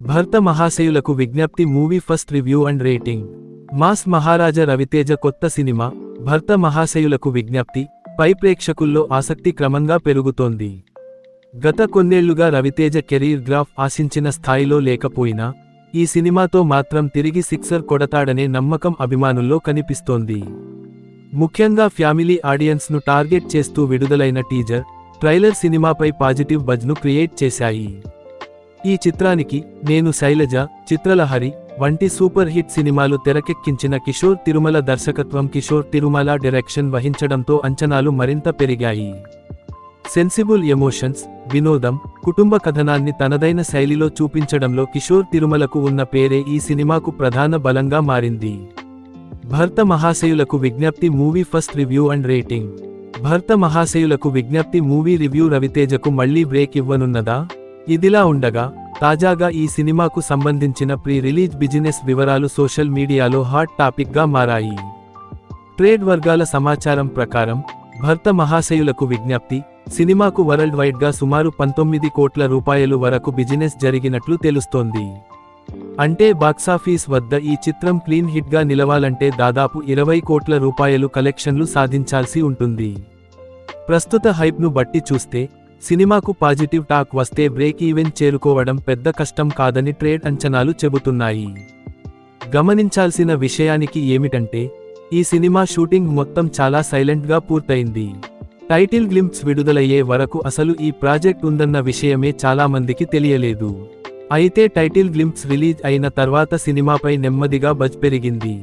Bhartha Mahasayulaku Vignapthi movie first review and rating. Mass Maharaja Ravi Teja కొత్త సినిమా భర్త మహాశయులకు విజ్ఞప్తి పై ప్రేక్షకుల్లో ఆసక్తి క్రమంగా పెరుగుతోంది. గత కొన్నేళ్ళుగా రవితేజ కెరీర్ గ్రాఫ్ ఆశించిన స్థాయిలో లేకపోయినా ఈ సినిమాతో మాత్రం తిరిగి సిక్సర్ కొడతాడనే నమ్మకం అభిమానుల్లో కనిపిస్తోంది. ముఖ్యంగా ఫ్యామిలీ ఆడియన్స్ను టార్గెట్ చేస్తూ విడుదలైన టీజర్ ట్రైలర్ సినిమాపై పాజిటివ్ బజ్ను క్రియేట్ చేశాయి. ఈ చిత్రానికి నేను శైలజ చిత్రలహరి వంటి సూపర్ హిట్ సినిమాలు తెరకెక్కించిన కిషోర్ తిరుమల దర్శకత్వం కిషోర్ తిరుమల డైరెక్షన్ వహించడంతో అంచనాలు మరింత పెరిగాయి. సెన్సిబుల్ ఎమోషన్స్ వినోదం కుటుంబ కథనాన్ని తనదైన శైలిలో చూపించడంలో కిషోర్ తిరుమలకు ఉన్న పేరే ఈ సినిమాకు ప్రధాన బలంగా మారింది. Bhartha Mahasayulaku Vignapthi movie first review and rating. Bhartha Mahasayulaku Vignapthi movie review రవితేజకు మళ్ళీ బ్రేక్ ఇవ్వనున్నదా? ఇదిలా ఉండగా తాజాగా ఈ సినిమాకు సంబంధించిన ప్రీ రిలీజ్ బిజినెస్ వివరాలు సోషల్ మీడియాలో హాట్ టాపిక్గా మారాయి. ట్రేడ్ వర్గాల సమాచారం ప్రకారం భర్త మహాశయులకు విజ్ఞప్తి సినిమాకు వరల్డ్ వైడ్గా సుమారు పంతొమ్మిది కోట్ల రూపాయలు వరకు బిజినెస్ జరిగినట్లు తెలుస్తోంది. అంటే బాక్సాఫీస్ వద్ద ఈ చిత్రం క్లీన్ హిట్గా నిలవాలంటే దాదాపు ఇరవై కోట్ల రూపాయలు కలెక్షన్లు సాధించాల్సి ఉంటుంది. ప్రస్తుత హైప్ను బట్టి చూస్తే సినిమాకు పాజిటివ్ టాక్ వస్తే బ్రేక్ ఈవెన్ చేరుకోవడం పెద్ద కష్టం కాదని ట్రేడ్ అంచనాలు చెబుతున్నాయి. గమనించాల్సిన విషయానికి ఏమిటంటే ఈ సినిమా షూటింగ్ మొత్తం చాలా సైలెంట్గా పూర్తయింది. టైటిల్ గ్లింప్స్ విడుదలయ్యే వరకు అసలు ఈ ప్రాజెక్ట్ ఉందన్న విషయమే చాలామందికి తెలియలేదు. అయితే టైటిల్ గ్లింప్స్ రిలీజ్ అయిన తర్వాత సినిమాపై నెమ్మదిగా బజ్ పెరిగింది.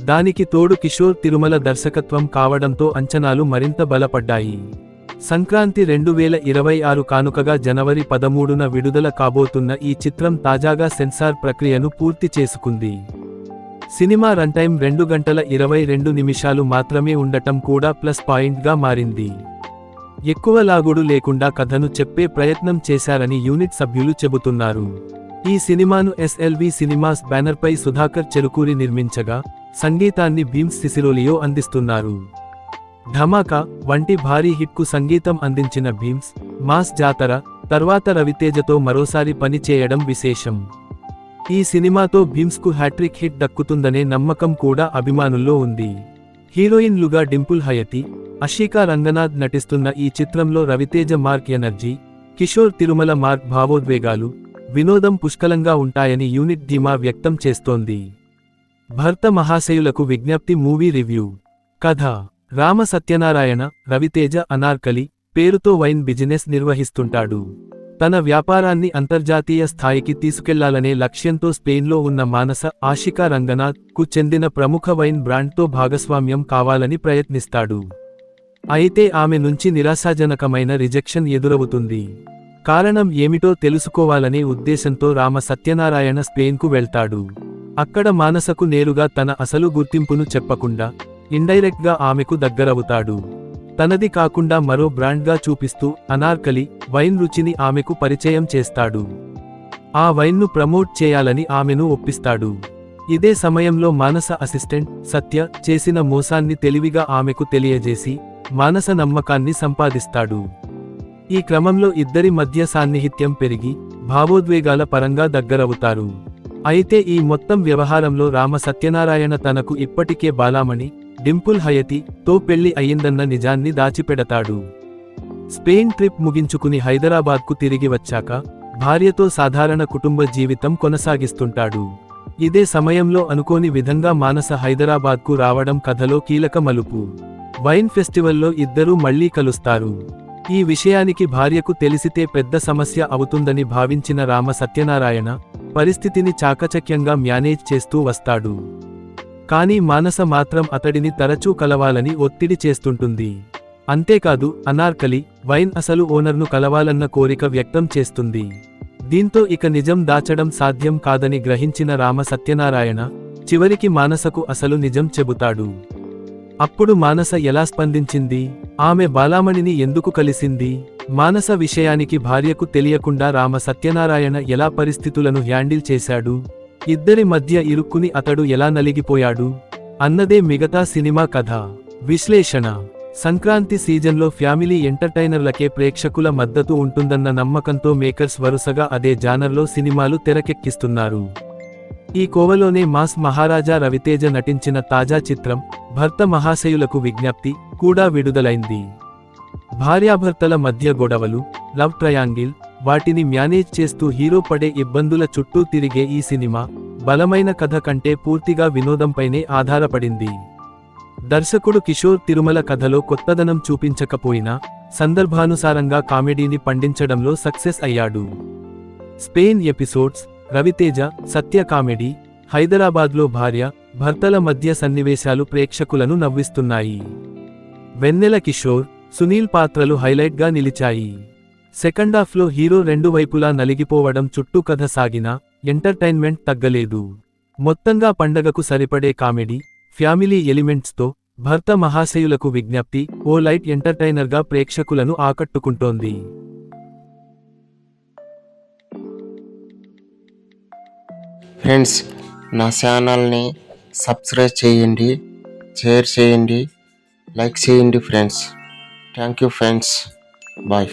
దానికి తోడు కిషోర్ తిరుమల దర్శకత్వం కావడంతో అంచనాలు మరింత బలపడ్డాయి. సంక్రాంతి రెండు వేల ఇరవై ఆరు కానుకగా జనవరి పదమూడున విడుదల కాబోతున్న ఈ చిత్రం తాజాగా సెన్సార్ ప్రక్రియను పూర్తి చేసుకుంది. సినిమా రన్టైం రెండు గంటల ఇరవై రెండు నిమిషాలు మాత్రమే ఉండటం కూడా ప్లస్ పాయింట్గా మారింది. ఎక్కువ లాగుడు లేకుండా కథను చెప్పే ప్రయత్నం చేశారని యూనిట్ సభ్యులు చెబుతున్నారు. ఈ సినిమాను ఎస్ఎల్వి సినిమాస్ బ్యానర్పై సుధాకర్ చెరుకూరి నిర్మించగా సంగీతాన్ని భీమ్స్ సిసిరోలియో అందిస్తున్నారు. ధమాకా వంటి భారీ హిట్కు సంగీతం అందించిన భీమ్స్ మాస్ జాతర తర్వాత రవితేజతో మరోసారి పని చేయడం విశేషం. ఈ సినిమాతో భీమ్స్కు హ్యాట్రిక్ హిట్ దక్కుతుందనే నమ్మకం కూడా అభిమానుల్లో ఉంది. హీరోయిన్లుగా డింపుల్ హయతి అషికా రంగనాథ్ నటిస్తున్న ఈ చిత్రంలో Ravi Teja mark energy Kishore Tirumala mark భావోద్వేగాలు వినోదం పుష్కలంగా ఉంటాయని యూనిట్ ధీమా వ్యక్తం చేస్తోంది. భర్త మహాశయులకు విజ్ఞప్తి మూవీ రివ్యూ. కథ రామ సత్యనారాయణ రవితేజ అనార్కలి పేరుతో వైన్ బిజినెస్ నిర్వహిస్తుంటాడు. తన వ్యాపారాన్ని అంతర్జాతీయ స్థాయికి తీసుకెళ్ళాలనే లక్ష్యంతో స్పెయిన్లో ఉన్న మానస ఆషికా రంగనాథ్కు చెందిన ప్రముఖ వైన్ బ్రాండ్తో భాగస్వామ్యం కావాలని ప్రయత్నిస్తాడు. అయితే ఆమె నుంచి నిరాశాజనకమైన రిజెక్షన్ ఎదురవుతుంది. కారణం ఏమిటో తెలుసుకోవాలనే ఉద్దేశంతో రామ సత్యనారాయణ స్పెయిన్కు వెళ్తాడు. అక్కడ మానసకు నేరుగా తన అసలు గుర్తింపును చెప్పకుండా ఇండైరెక్ట్గా ఆమెకు దగ్గరవుతాడు. తనది కాకుండా మరో బ్రాండ్గా చూపిస్తూ అనార్కలి వైన్ రుచిని ఆమెకు పరిచయం చేస్తాడు. ఆ వైన్ను ప్రమోట్ చేయాలని ఆమెను ఒప్పిస్తాడు. ఇదే సమయంలో మానస అసిస్టెంట్ సత్య చేసిన మోసాన్ని తెలివిగా ఆమెకు తెలియజేసి మానస నమ్మకాన్ని సంపాదిస్తాడు. ఈ క్రమంలో ఇద్దరి మధ్య సాన్నిహిత్యం పెరిగి భావోద్వేగాల పరంగా దగ్గరవుతారు. అయితే ఈ మొత్తం వ్యవహారంలో రామ సత్యనారాయణ తనకు ఇప్పటికే బాలామణి డింపుల్ హయతి తో పెళ్ళి అయ్యిందన్న నిజాన్ని దాచిపెడతాడు. స్పెయిన్ ట్రిప్ ముగించుకుని హైదరాబాద్కు తిరిగి వచ్చాక భార్యతో సాధారణ కుటుంబ జీవితం కొనసాగిస్తుంటాడు. ఇదే సమయంలో అనుకోని విధంగా మానస హైదరాబాద్కు రావడం కథలో కీలక మలుపు. వైన్ ఫెస్టివల్లో ఇద్దరూ మళ్ళీ కలుస్తారు. ఈ విషయానికి భార్యకు తెలిసితే పెద్ద సమస్య అవుతుందని భావించిన రామ సత్యనారాయణ పరిస్థితిని చాకచక్యంగా మ్యానేజ్ చేస్తూ వస్తాడు. కానీ మానస మాత్రం అతడిని తరచూ కలవాలని ఒత్తిడి చేస్తుంటుంది. అంతేకాదు అనార్కలి వైన్ అసలు ఓనర్ను కలవాలన్న కోరిక వ్యక్తం చేస్తుంది. దీంతో ఇక నిజం దాచడం సాధ్యం కాదని గ్రహించిన రామ సత్యనారాయణ చివరికి మానసకు అసలు నిజం చెబుతాడు. అప్పుడు మానస ఎలా స్పందించింది? ఆమె బాలామణిని ఎందుకు కలిసింది? మానస విషయానికి భార్యకు తెలియకుండా రామ సత్యనారాయణ ఎలా పరిస్థితులను హ్యాండిల్ చేశాడు? ఇద్దరి మధ్య ఇరుక్కుని అతడు ఎలా నలిగిపోయాడు? అన్నదే మిగతా సినిమా కథ. విశ్లేషణ. సంక్రాంతి సీజన్లో ఫ్యామిలీ ఎంటర్టైనర్లకే ప్రేక్షకుల మద్దతు ఉంటుందన్న నమ్మకంతో మేకర్స్ వరుసగా అదే జానర్లో సినిమాలు తెరకెక్కిస్తున్నారు. ఈ కోవలోనే మాస్ మహారాజా రవితేజ నటించిన తాజా చిత్రం భర్త మహాశయులకు విజ్ఞప్తి కూడా విడుదలైంది. భార్యాభర్తల మధ్య గొడవలు లవ్ ట్రయాంగిల్ వాటిని మేనేజ్ చేస్తూ హీరో పడే ఇబ్బందుల చుట్టూ తిరిగే ఈ సినిమా బలమైన కథ కంటే పూర్తిగా వినోదంపైనే ఆధారపడింది. దర్శకుడు కిషోర్ తిరుమల కథలో కొత్తదనం చూపించకపోయినా సందర్భానుసారంగా కామెడీని పండించడంలో సక్సెస్ అయ్యాడు. Spain episodes Ravi Teja Satya comedy హైదరాబాద్లో భార్య భర్తల మధ్య సన్నివేశాలు ప్రేక్షకులను నవ్విస్తున్నాయి. వెన్నెల కిషోర్ సునీల్ పాత్రలు హైలైట్గా నిలిచాయి. సెకండ్ హాఫ్లో హీరో రెండు వైపులా నలిగిపోవడం చుట్టూ కథ సాగినా ఎంటర్టైన్మెంట్ తగ్గలేదు. మొత్తంగా పండగకు సరిపడే కామెడీ ఫ్యామిలీ ఎలిమెంట్స్తో భర్త మహాశయులకు విజ్ఞప్తి ఓ లైట్ ఎంటర్టైనర్గా ప్రేక్షకులను ఆకట్టుకుంటోంది. ఫ్రెండ్స్ నా ఛానల్ని సబ్స్క్రైబ్ చేయండి షేర్ చేయండి లైక్ చేయండి friends. Thank you friends. Bye.